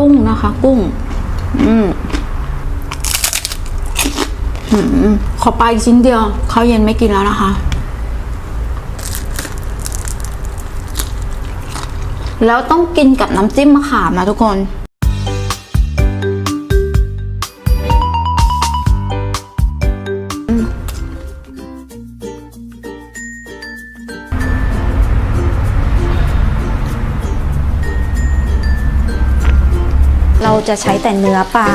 กุ้งนะคะ กุ้งอืมอืมขอปลาอีกชิ้นเดียวข้าวเย็นไม่กินแล้วนะคะ แล้วต้องกินกับน้ำจิ้มมะขามนะทุกคน จะใช้แต่เนื้อปลา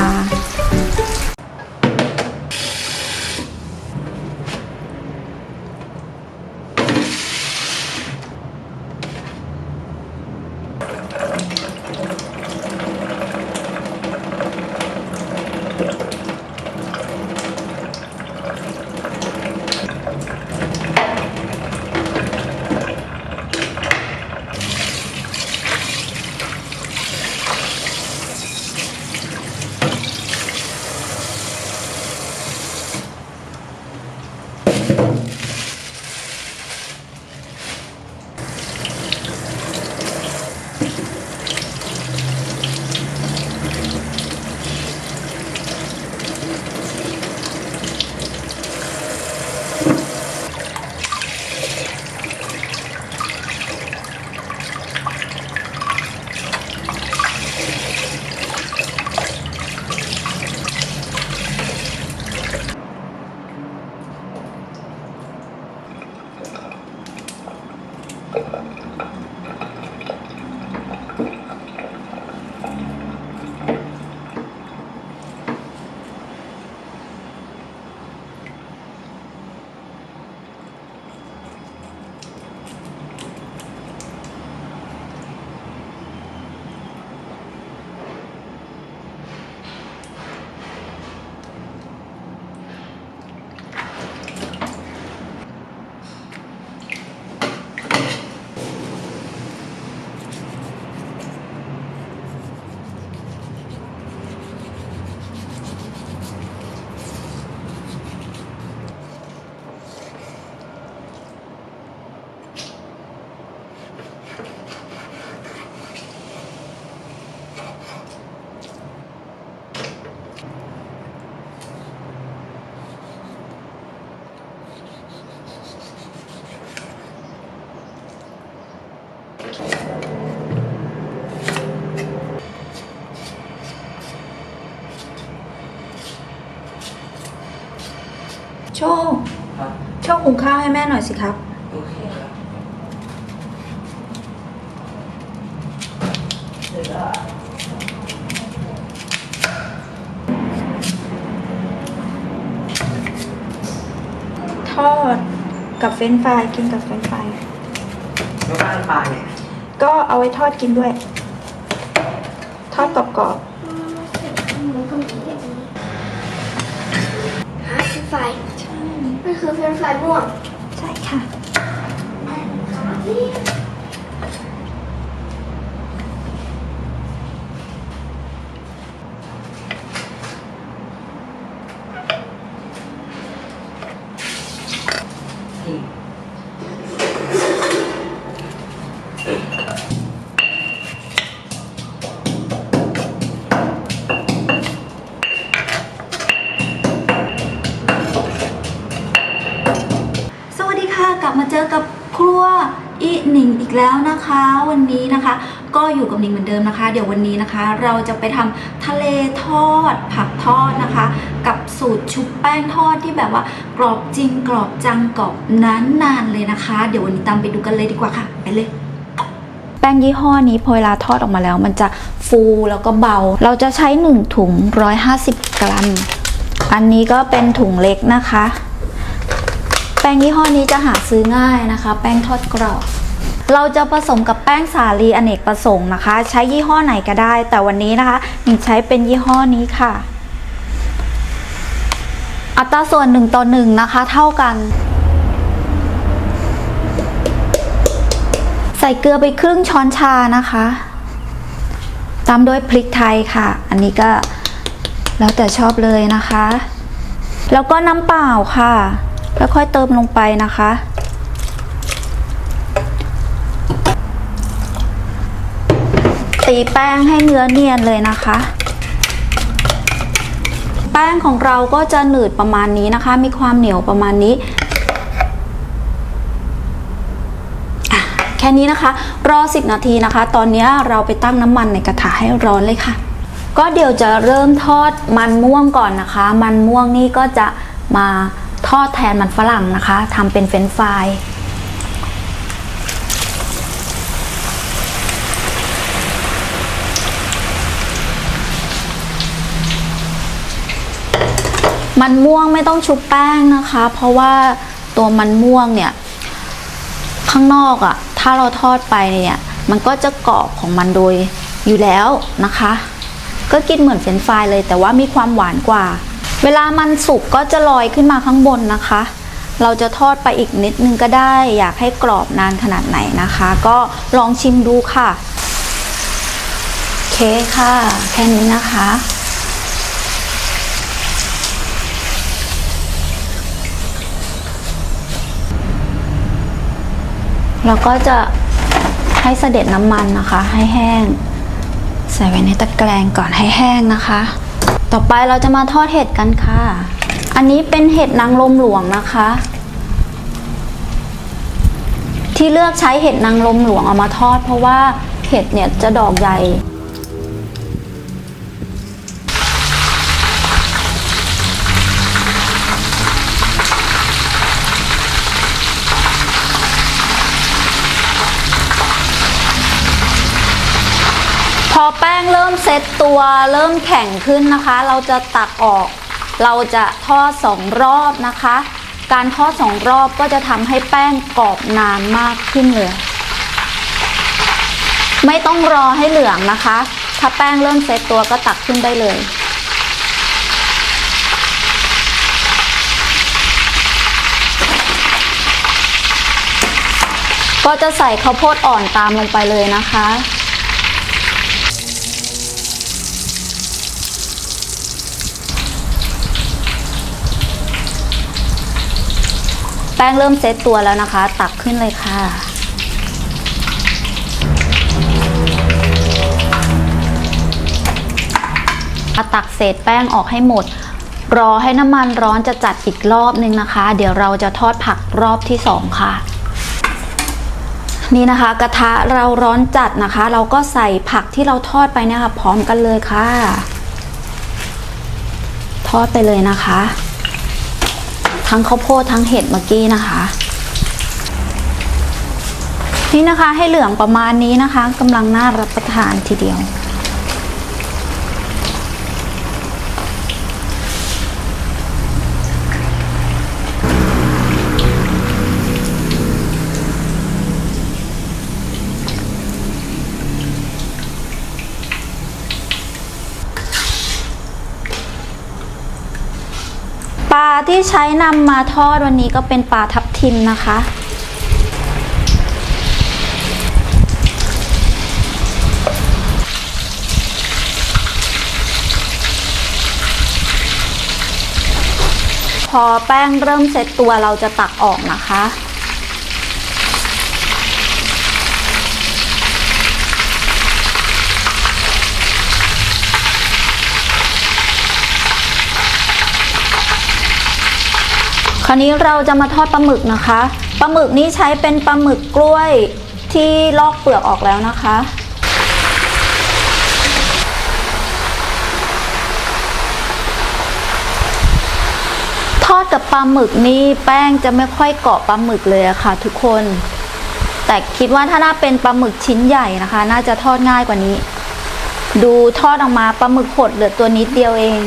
โชคโชคหุงข้าวให้แม่หน่อยสิครับ โอเคครับเสร็จแล้วทอดกับเฟรนช์ฟรายกินกับเฟรนช์ฟราย แล้วบ้านปลาเนี่ย ก็เอาไว้ทอดกินด้วย ทอดกรอบฮะเฟรนช์ฟรายมันคือเฟรนช์ฟรายม่วง ๆ ใช่ค่ะอื อีหนิงอีกแล้วนะคะ วันนี้นะคะ ก็อยู่กับหนิงเหมือนเดิมนะคะ เดี๋ยววันนี้นะคะ เราจะไปทำทะเลทอด ผักทอดนะคะ กับสูตรชุบแป้งทอดที่แบบว่ากรอบจริงกรอบจังกรอบนานๆเลยนะคะ เดี๋ยววันนี้ตามไปดูกันเลยดีกว่าค่ะ ไปเลยแป้งยี่ห้อนี้พอเวลาทอดออกมาแล้ว มันจะฟูแล้วก็เบา เราจะใช้1ถุง150 กรัม อันนี้ก็เป็นถุงเล็กนะคะ ป้งยี่ห้อนี้จะหาซื้อง่ายนะคะ แป้งทอดกรอบเราจะผสมกับแป้งสาลีอเนกประสงค์นะคะ ใช้ยี่ห้อไหนก็ได้ แต่วันนี้นะคะหนิงใช้เป็นยี่ห้อนี้ค่ะ อัตราส่วน1ต่อ1นะคะ เท่ากัน ใส่เกลือไปครึ่งช้อนชานะคะ ตามด้วยพริกไทยค่ะ อันนี้ก็แล้วแต่ชอบเลยนะคะ แล้วก็น้ำเปล่าค่ะ ค่อยเติมลงไปนะคะ ตีแป้งให้เนื้อเนียนเลยนะคะ แป้งของเราก็จะหนืดประมาณนี้นะคะ มีความเหนียวประมาณนี้แค่นี้นะคะ รอ 10 นาทีนะคะ ตอนนี้เราไปตั้งน้ำมันในกระทะให้ร้อนเลยค่ะ ก็เดี๋ยวจะเริ่มทอดมันม่วงก่อนนะคะ มันม่วงนี่ก็จะมา ทอดแทนมันฝรั่งนะคะทำเป็นเฟรนฟรายมันม่วงไม่ต้องชุบแป้งนะคะ เพราะว่าตัวมันม่วงเนี่ย ข้างนอกอะ่ะ ถ้าเราทอดไปเนี่ยมันก็จะกรอบของมันโดยอยู่แล้วนะคะ ก็กินเหมือนเฟรนฟรายเลยแต่ว่ามีความหวานกว่า เวลามันสุกก็จะลอยขึ้นมาข้างบนนะคะ เราจะทอดไปอีกนิดนึงก็ได้ อยากให้กรอบนานขนาดไหนนะคะ ก็ลองชิมดูค่ะเคค่ะ แค่นี้นะคะ เราก็จะให้เสด็จน้ำมันนะคะ ให้แห้ง ใส่ไว้ในตะแกรงก่อนให้แห้งนะคะ ต่อไปเราจะมาทอดเห็ดกันค่ะ อันนี้เป็นเห็ดนางลมหลวงนะคะ ที่เลือกใช้เห็ดนางลมหลวงเอามาทอด เพราะว่าเห็ดเนี่ยจะดอกใหญ่ แป้งเริ่มเซตตัวเริ่มแข็งขึ้นนะคะ เราจะตักออก เราจะทอดสองรอบนะคะ การทอดสองรอบก็จะทำให้แป้งกรอบนานมากขึ้นเลย ไม่ต้องรอให้เหลืองนะคะ ถ้าแป้งเริ่มเซตตัวก็ตักขึ้นได้เลยก็จะใส่ข้าวโพดอ่อนตามลงไปเลยนะคะ แป้งเริ่มเซตตัวแล้วนะคะ ตักขึ้นเลยค่ะ ตักเศษแป้งออกให้หมด รอให้น้ำมันร้อนจะจัดอีกรอบนึงนะคะ เดี๋ยวเราจะทอดผักรอบที่สองค่ะ นี่นะคะ กระทะเราร้อนจัดนะคะ เราก็ใส่ผักที่เราทอดไปนี่ยค่ะพร้อมกันเลยค่ะ ทอดไปเลยนะคะ ทั้งข้าวโพดทั้งเห็ดเมื่อกี้นะคะ นี่นะคะให้เหลืองประมาณนี้นะคะกำลังน่ารับประทานทีเดียว ที่ใช้นำมาทอดวันนี้ก็เป็นปลาทับทิมนะคะ พอแป้งเริ่มเซ็ตตัวเราจะตักออกนะคะ คราวนี้เราจะมาทอดปลาหมึกนะคะปลาหมึกนี้ใช้เป็นปลาหมึกกล้วยที่ลอกเปลือกออกแล้วนะคะ ทอดกับปลาหมึกนี่แป้งจะไม่ค่อยเกาะปลาหมึกเลยอะค่ะ ทุกคน แต่คิดว่าถ้าน่าเป็นปลาหมึกชิ้นใหญ่นะคะ น่าจะทอดง่ายกว่านี้ ดูทอดออกมาปลาหมึกหดเหลือตัวนิดเดียวเอง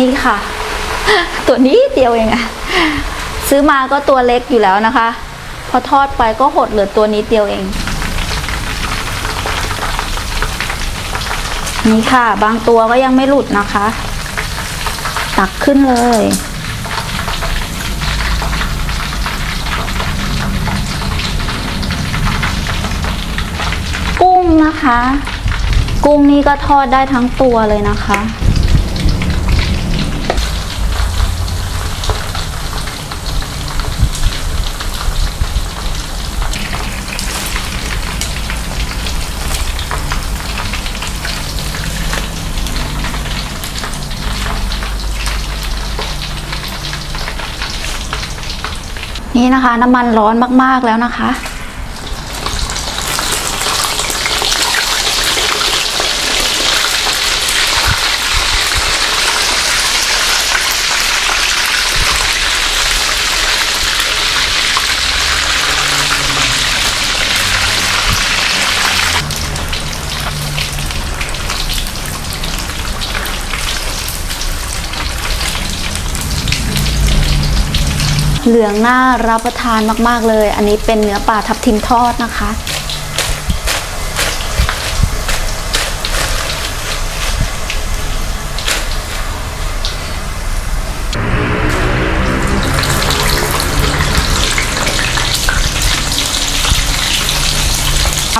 นี่ค่ะ ตัวนี้เดียวเองอะซื้อมาก็ตัวเล็กอยู่แล้วนะคะ พอทอดไปก็หดเหลือตัวนิดเดียวเอง นี่ค่ะ บางตัวก็ยังไม่หลุดนะคะ ตักขึ้นเลยกุ้งนะคะ กุ้งนี่ก็ทอดได้ทั้งตัวเลยนะคะ นี่นะคะน้ำมันร้อนมากๆแล้วนะคะ เหลืองน่ารับประทานมากๆเลย อันนี้เป็นเนื้อปลาทับทิมทอดนะคะ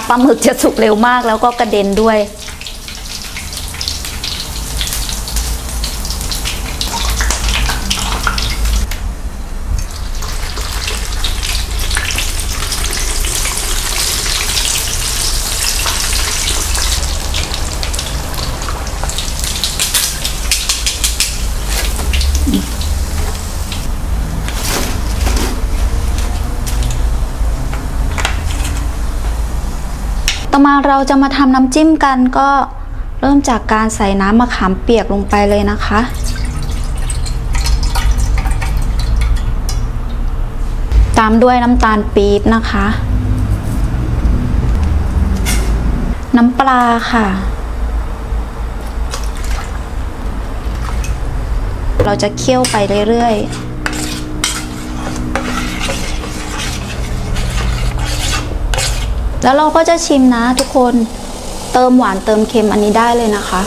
ปลาหมึกจะสุกเร็วมากแล้วก็กระเด็นด้วย มาเราจะมาทำน้ำจิ้มกันก็เริ่มจากการใส่น้ำมะขามเปียกลงไปเลยนะคะ ตามด้วยน้ำตาลปี๊บนะคะ น้ำปลาค่ะ เราจะเคี่ยวไปเรื่อยๆ แล้วเราก็จะชิมนะทุกคนเติมหวานเติมเค็มอันนี้ได้เลยนะคะ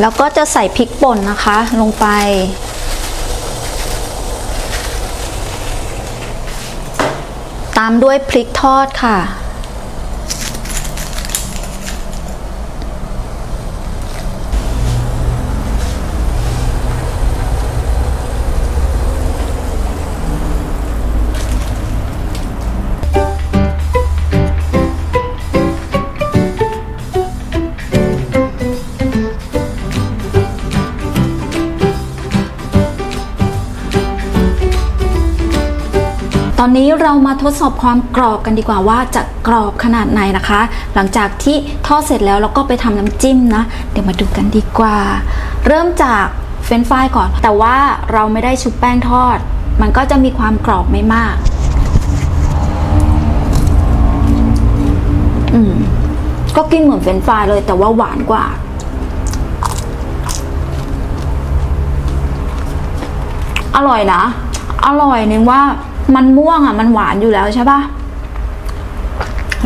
แล้วก็จะใส่พริกป่นนะคะ ลงไป ตามด้วยพริกทอดค่ะ นนี้เรามาทดสอบความกรอบกันดีกว่าว่าจะกรอบขนาดไหนนะคะ หลังจากที่ทอดเสร็จแล้วเราก็ไปทำน้ำจิ้มนะ เดี๋ยวมาดูกันดีกว่า เริ่มจากเฟรนช์ฟรายก่อน แต่ว่าเราไม่ได้ชุบแป้งทอด มันก็จะมีความกรอบไม่มาก อืม ก็กินเหมือนเฟรนช์ฟรายเลยแต่ว่าหวานกว่าอร่อยนะ อร่อยนึงว่า มันม่วงอะมันหวานอยู่แล้วใช่ปะ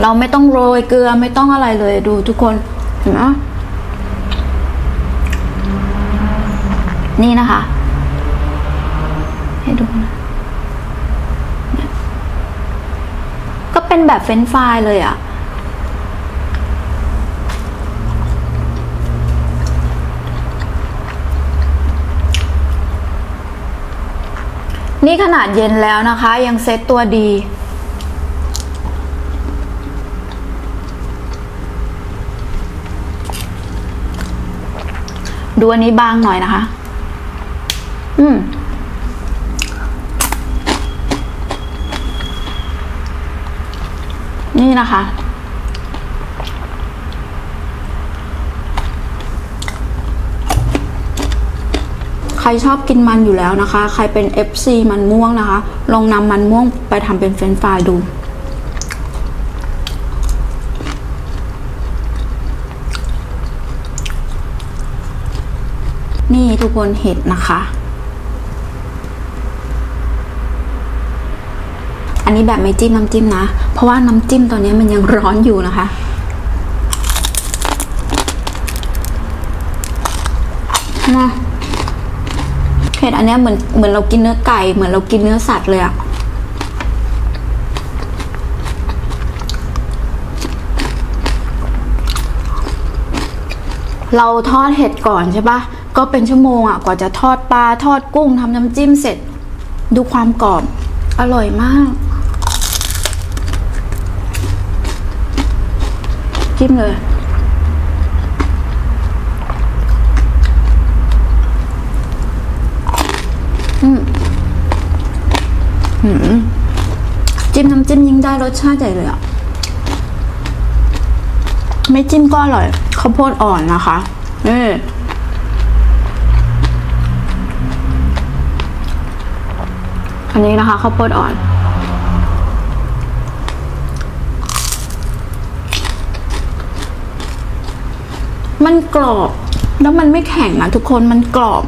เราไม่ต้องโรยเกลือไม่ต้องอะไรเลยดูทุกคนเห็นไหมนี่นะคะ ให้ดูนะก็เป็นแบบเฟรนฟรายเลยอะ นี่ขนาดเย็นแล้วนะคะ ยังเซ็ตตัวดี ดูอันนี้บางหน่อยนะคะ อืมนี่นะคะ รชอบกินมันอยู่แล้วนะคะ ใครเป็น FC มันม่วงนะคะ ลองนำมันม่วงไปทำเป็นเฟรนฟรายดูนี่ทุกคนเห็ดนะคะ อันนี้แบบไม่จิ้มน้ำจิ้มนะ เพราะว่าน้ำจิ้มตอนนี้มันยังร้อนอยู่นะคะ มา เห็ดอันเนี้ยเหมือนเหมือนเรากินเนื้อไก่เหมือนเรากินเนื้อสัตว์เลยอะเราทอดเห็ดก่อนใช่ปะก็เป็นชั่วโมงอะกว่าจะทอดปลาทอดกุ้งทำน้ำจิ้มเสร็จ ดูความกรอบ อร่อยมาก จิ้มเลย อืมหืมจิ้มน้ำจิ้มยิ่งได้รสชาติใหญ่เลยอะไม่จิ้มก็อร่อยข้าวโพดอ่อนนะคะนี่อันนี้นะคะข้าวโพดอ่อน มันกรอบ แล้วมันไม่แข็งนะทุกคนมันกรอบ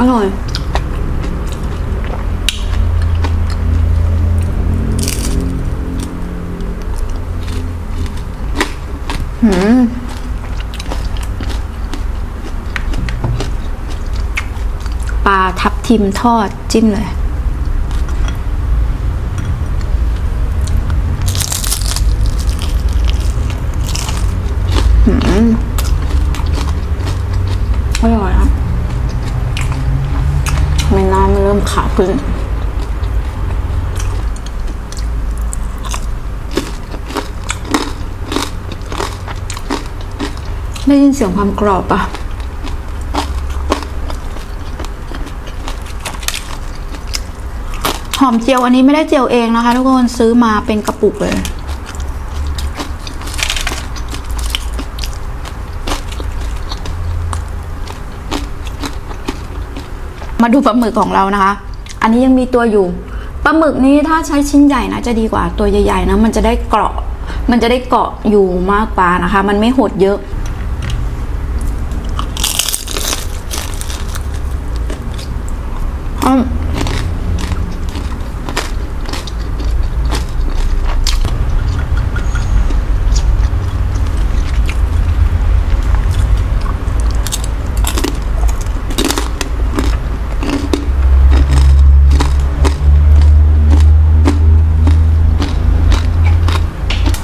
อร่อย หืมปลาทับทิมทอดจิ้มเลย หืม อร่อยอะ ทำไม่น้ำมันเริ่มขาขึ้นได้ยินเสียงความกรอบปะหอมเจียวอันนี้ไม่ได้เจียวเองนะคะ ทุกคนซื้อมาเป็นกระปุกเลย มาดูปลาหมึกของเรานะคะ อันนี้ยังมีตัวอยู่ปลาหมึกนี้ถ้าใช้ชิ้นใหญ่นะจะดีกว่าตัวใหญ่ๆนะมันจะได้เกาะมันจะได้เกาะอยู่มากกว่านะคะ มันไม่หดเยอะอืม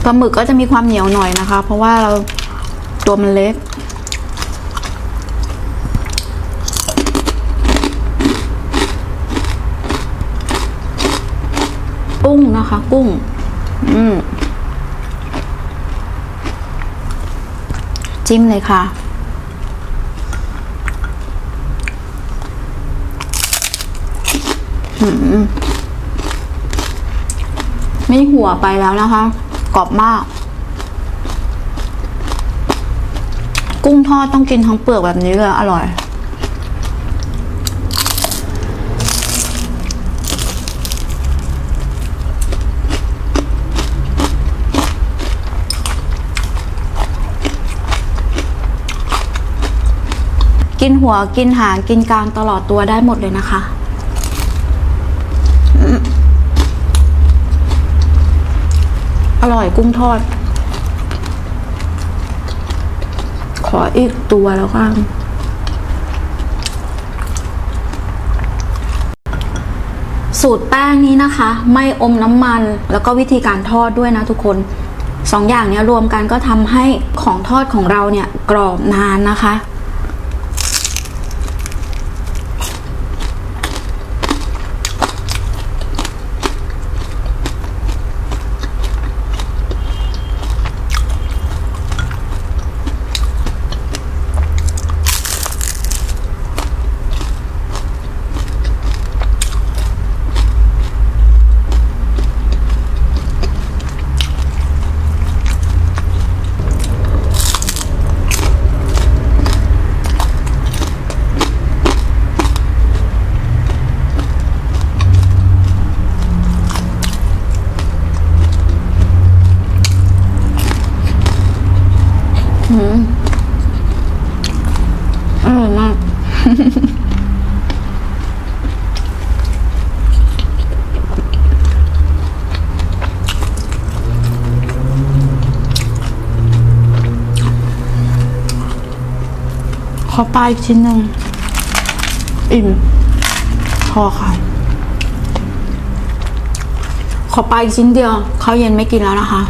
ปลาหมึกก็จะมีความเหนียวหน่อยนะคะ เพราะว่าเราตัวมันเล็ก กุ้งนะคะ กุ้ง อืมจิ้มเลยค่ะหืม ไม่หัวไปแล้วนะคะ กรอบมาก กุ้งทอดต้องกินทั้งเปลือกแบบนี้เลยอร่อยกินหัวกินหางกินกลางตลอดตัวได้หมดเลยนะคะอืม อร่อยกุ้งทอด ขออีกตัวแล้วกันสูตรแป้งนี้นะคะ ไม่อมน้ำมันแล้วก็วิธีการทอดด้วยนะทุกคนสองอย่างนี้รวมกันก็ทำให้ของทอดของเราเนี่ยกรอบนานนะคะ ขอปลาอีกชิ้นหนึ่งอิ่มพอค่ะ ขอปลาอีกชิ้นเดียวข้าวเย็นไม่กินแล้วนะคะ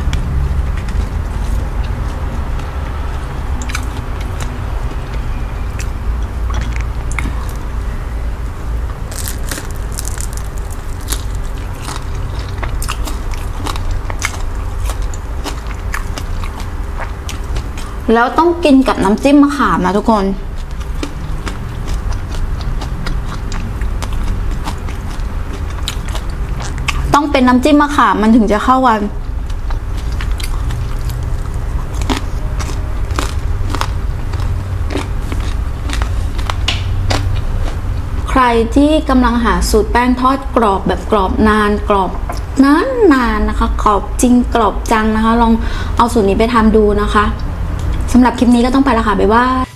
แล้วต้องกินกับน้ำจิ้มมะขามนะทุกคน ต้องเป็นน้ำจิ้มมะขามมันถึงจะเข้ากันใครที่กำลังหาสูตรแป้งทอดกรอบแบบกรอบนานกรอบนานนานๆนะคะ กรอบจริงกรอบจังนะคะ ลองเอาสูตรนี้ไปทำดูนะคะ สำหรับคลิปนี้ก็ต้องไปและค่ะบ๊ายบาย